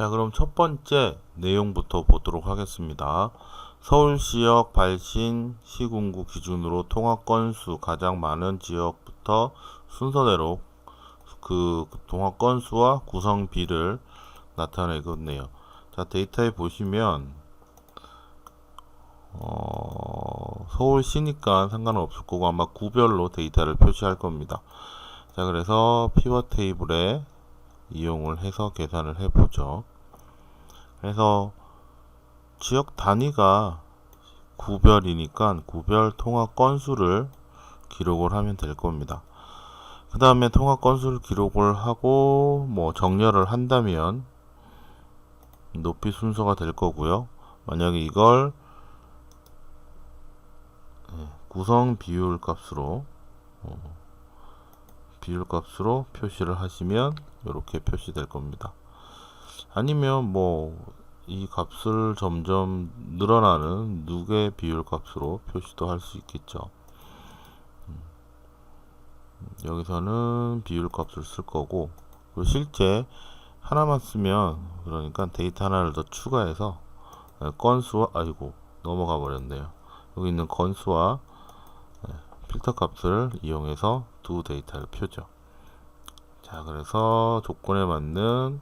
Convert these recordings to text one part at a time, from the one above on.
자, 그럼 첫 번째 내용부터 보도록 하겠습니다. 서울시역 발신 시군구 기준으로 통합 건수 가장 많은 지역부터 순서대로 그 통합 건수와 구성비를 나타내겠네요. 자, 데이터에 보시면 어, 서울시니까 상관은 없을 거고 아마 구별로 데이터를 표시할 겁니다. 자, 그래서 피벗 테이블에 이용을 해서 계산을 해보죠. 그래서 지역 단위가 구별이니까 구별 통합 건수를 기록을 하면 될 겁니다. 그 다음에 통합 건수를 기록을 하고 뭐 정렬을 한다면 높이 순서가 될 거고요. 만약에 이걸 예, 구성 비율 값으로 어, 비율 값으로 표시를 하시면 이렇게 표시될 겁니다. 아니면 뭐 이 값을 점점 늘어나는 누계 비율 값으로 표시도 할 수 있겠죠. 음, 여기서는 비율 값을 쓸 거고 그리고 실제 하나만 쓰면 그러니까 데이터 하나를 더 추가해서 예, 건수와 아이고 넘어가 버렸네요. 여기 있는 건수와 예, 필터 값을 이용해서 두 데이터를 표죠. 자, 그래서 조건에 맞는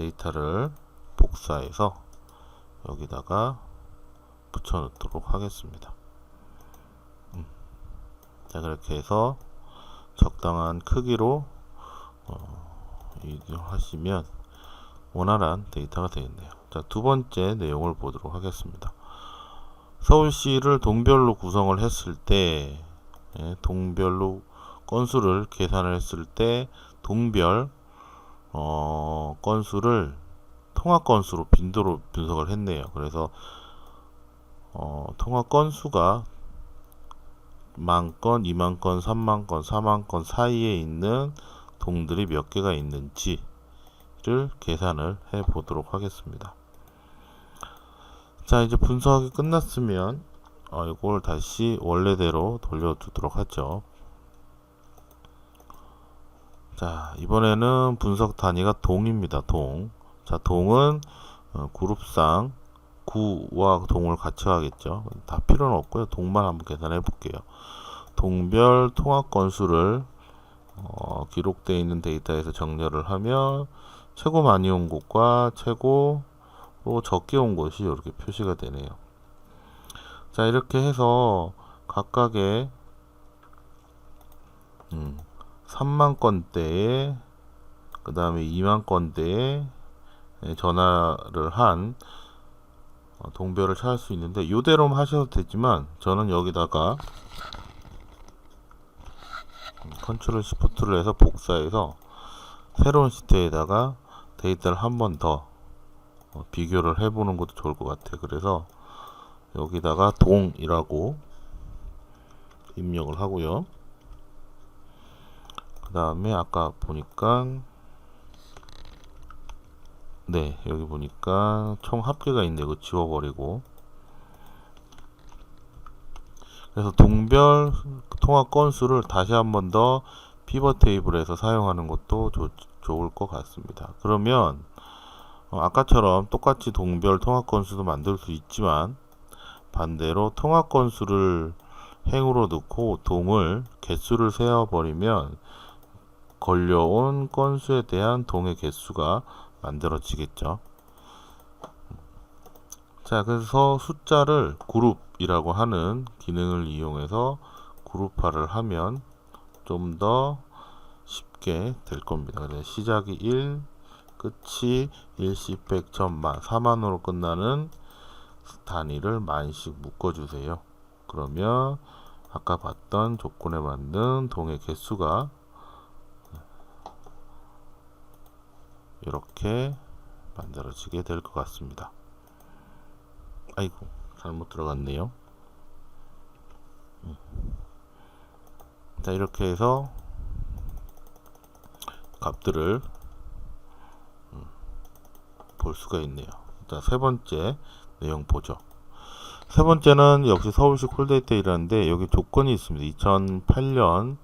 데이터를 복사해서 여기다가 붙여 넣도록 하겠습니다. 음. 자, 그렇게 해서 적당한 크기로 어, 이동하시면 원활한 데이터가 되겠네요. 자, 두 번째 내용을 보도록 하겠습니다. 서울시를 동별로 구성을 했을 때 예, 동별로 건수를 계산을 했을 때 동별 어, 건수를 통합 건수로 빈도로 분석을 했네요. 그래서 어, 통합 건수가 만 건, 이만 건, 삼만 건, 사만 건 사이에 있는 동들이 몇 개가 있는지를 계산을 해 보도록 하겠습니다. 자, 이제 분석이 끝났으면 어, 이걸 다시 원래대로 돌려두도록 하죠. 자, 이번에는 분석 단위가 동입니다. 동. 자, 동은 어, 그룹상 구와 동을 같이 하겠죠. 다 필요는 없고요. 동만 한번 계산해 볼게요. 동별 통합 건수를 어, 기록되어 있는 데이터에서 정렬을 하면 최고 많이 온 곳과 최고 로 적게 온 곳이 이렇게 표시가 되네요. 자, 이렇게 해서 각각의 음, 3만 건대에 그 다음에 2만 건대에 예, 전화를 한 어, 동별을 찾을 수 있는데 이대로만 하셔도 되지만 저는 여기다가 음, 컨트롤 시프트를 해서 복사해서 새로운 시트에다가 데이터를 한 번더 어, 비교를 해보는 것도 좋을 것 같아요. 그래서 여기다가 동이라고 입력을 하고요. 그 다음에 아까 보니까 네 여기 보니까 총 합계가 있네요 이거 지워버리고. 그래서 동별 통합 건수를 다시 한 번 더 피벗 테이블에서 사용하는 것도 좋, 좋을 것 같습니다. 그러면 어, 아까처럼 똑같이 동별 통합 건수도 만들 수 있지만 반대로 통합 건수를 행으로 넣고 동을 개수를 세어버리면 걸려온 건수에 대한 동의 개수가 만들어지겠죠. 자, 그래서 숫자를 그룹이라고 하는 기능을 이용해서 그룹화를 하면 좀 더 쉽게 될 겁니다. 그래서 시작이 1, 끝이 1십 100 천만 4만으로 끝나는 단위를 만씩 묶어주세요. 그러면 아까 봤던 조건에 맞는 동의 개수가 이렇게 만들어지게 될 것 같습니다. 아이고 잘못 들어갔네요. 음. 자 이렇게 해서 값들을 음, 볼 수가 있네요. 자세 번째 내용 보죠. 세 번째는 역시 서울시 콜데이터이라는데 여기 조건이 있습니다. 2008년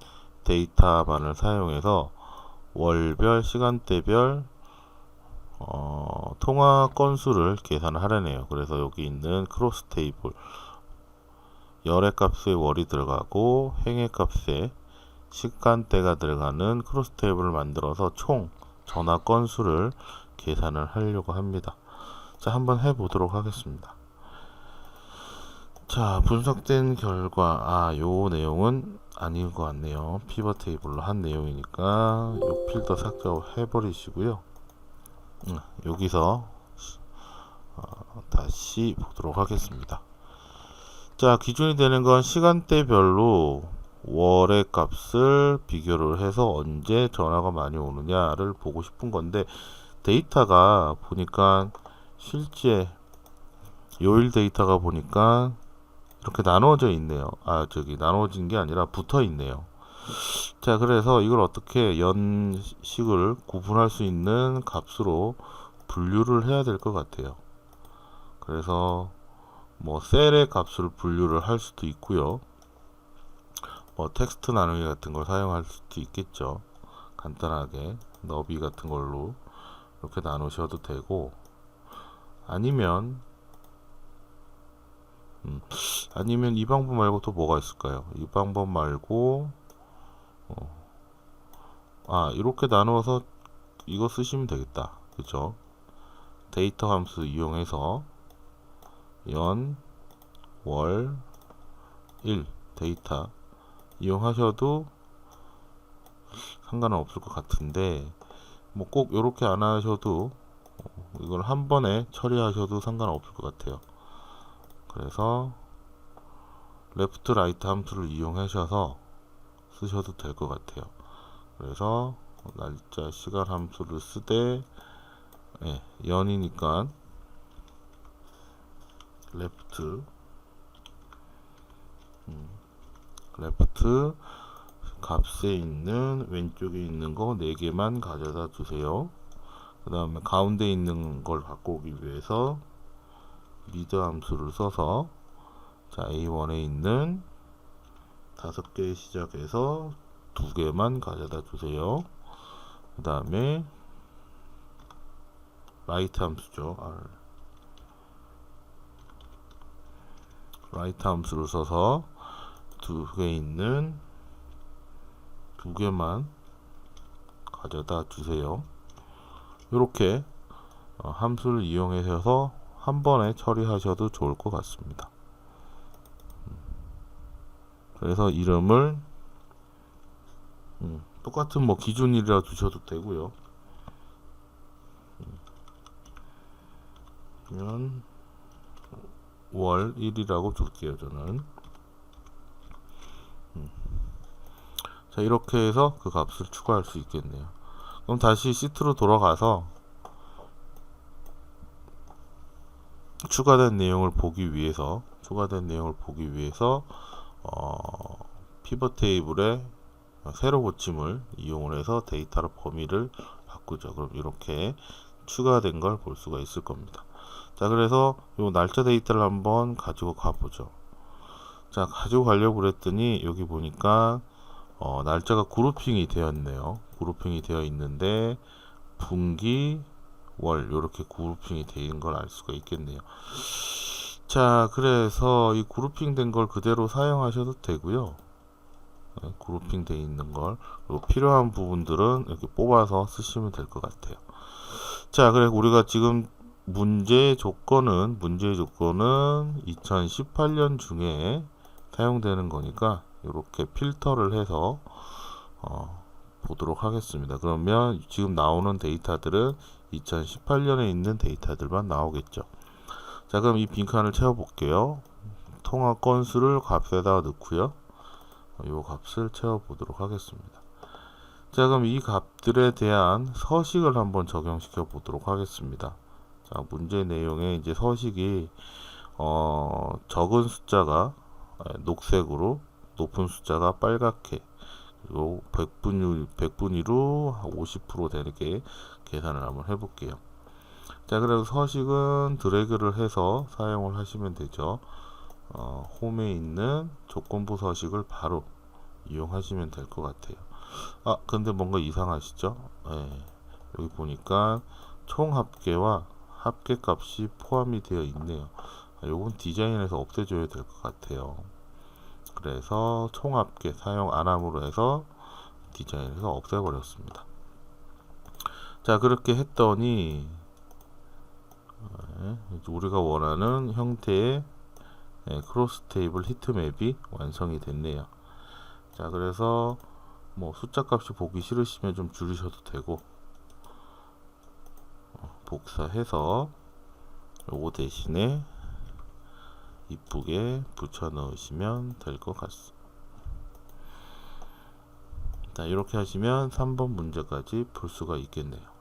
데이터반을 사용해서 월별, 시간대별 어, 통화 건수를 계산하려네요. 그래서 여기 있는 크로스 테이블 열의 값에 월이 들어가고 행의 값에 시간대가 들어가는 크로스 테이블을 만들어서 총 전화 건수를 계산을 하려고 합니다. 자, 한번 해보도록 하겠습니다. 자, 분석된 결과, 아, 요 내용은 아닌 것 같네요. 피벗 테이블로 한 내용이니까 요 필더 삭제해버리시고요. 음, 여기서 어, 다시 보도록 하겠습니다. 자, 기준이 되는 건 시간대별로 월의 값을 비교를 해서 언제 전화가 많이 오느냐를 보고 싶은 건데 데이터가 보니까 실제 요일 데이터가 보니까 이렇게 나눠져 있네요. 아, 저기 나눠진 게 아니라 붙어 있네요. 자, 그래서 이걸 어떻게 연식을 구분할 수 있는 값으로 분류를 해야 될 것 같아요. 그래서 뭐 셀의 값을 분류를 할 수도 있고요. 뭐 텍스트 나누기 같은 걸 사용할 수도 있겠죠. 간단하게 너비 같은 걸로 이렇게 나누셔도 되고 아니면 음, 아니면 이 방법 말고 또 뭐가 있을까요? 이 방법 말고 어, 아 이렇게 나누어서 이거 쓰시면 되겠다. 그죠? 데이터 함수 이용해서 연, 월, 일 데이터 이용하셔도 상관은 없을 것 같은데 뭐 꼭 이렇게 안 하셔도 어, 이걸 한 번에 처리하셔도 상관없을 것 같아요. 그래서 레프트 라이트 함수를 이용하셔서 쓰셔도 될 것 같아요. 그래서 날짜 시간 함수를 쓰되 예, 연이니까 레프트 음, 레프트 값에 있는 왼쪽에 있는 거 4개만 가져다 주세요. 그 다음에 가운데 있는 걸 갖고 오기 위해서 리드 함수를 써서 자 A1에 있는 개 시작해서 두 개만 가져다 주세요. 그 다음에 라이트 함수죠. R. 라이트 함수를 써서 두 개 있는 두 개만 가져다 주세요. 이렇게 어, 함수를 이용해서 한 번에 처리하셔도 좋을 것 같습니다. 음. 그래서 이름을 음, 똑같은 뭐 기준이라 두셔도 되고요. 음. 그러면 월 1이라고 줄게요 저는 음. 자 이렇게 해서 그 값을 추가할 수 있겠네요 그럼 다시 시트로 돌아가서 추가된 내용을 보기 위해서 추가된 내용을 보기 위해서 어, 피벗 테이블에 세로 고침을 이용을 해서 데이터로 범위를 바꾸죠. 그럼 이렇게 추가된 걸 볼 수가 있을 겁니다. 자, 그래서 요 날짜 데이터를 한번 가지고 가보죠. 자, 가지고 가려고 그랬더니 여기 보니까 어, 날짜가 그룹핑이 되어 있네요. 그룹핑이 되어 있는데 분기, 월 이렇게 그룹핑이 되어 있는 걸 알 수가 있겠네요. 자, 그래서 이 그룹핑 된 걸 그대로 사용하셔도 되고요. 네, 그룹핑 되어 있는 걸 그리고 필요한 부분들은 이렇게 뽑아서 쓰시면 될 것 같아요. 자, 그래 우리가 지금 문제 조건은 문제 조건은 2018년 중에 사용되는 거니까 이렇게 필터를 해서 어, 보도록 하겠습니다. 그러면 지금 나오는 데이터들은 2018년에 있는 데이터들만 나오겠죠. 자, 그럼 이 빈칸을 채워 볼게요. 통화 건수를 값에다 넣고요. 이 값을 채워 보도록 하겠습니다. 자, 그럼 이 값들에 대한 서식을 한번 적용시켜 보도록 하겠습니다. 자, 문제 내용에 이제 서식이 어, 적은 숫자가 녹색으로 높은 숫자가 빨갛게 그리고 100분위, 100분위로 50% 되게 계산을 한번 해볼게요. 자, 그래서 서식은 드래그를 해서 사용을 하시면 되죠. 어, 홈에 있는 조건부 서식을 바로 이용하시면 될 것 같아요. 아, 근데 뭔가 이상하시죠? 네, 여기 보니까 총 합계와 합계 값이 포함이 되어 있네요. 아, 요건 디자인에서 없애줘야 될 것 같아요. 그래서 총 합계 사용 안 함으로 해서 디자인에서 없애버렸습니다. 자 그렇게 했더니 우리가 원하는 형태의 네, 크로스 테이블 히트맵이 완성이 됐네요. 자 그래서 뭐 숫자 값이 보기 싫으시면 좀 줄이셔도 되고 어, 복사해서 요거 대신에 이쁘게 붙여 넣으시면 될 것 같습니다. 자 이렇게 하시면 3번 문제까지 풀 수가 있겠네요.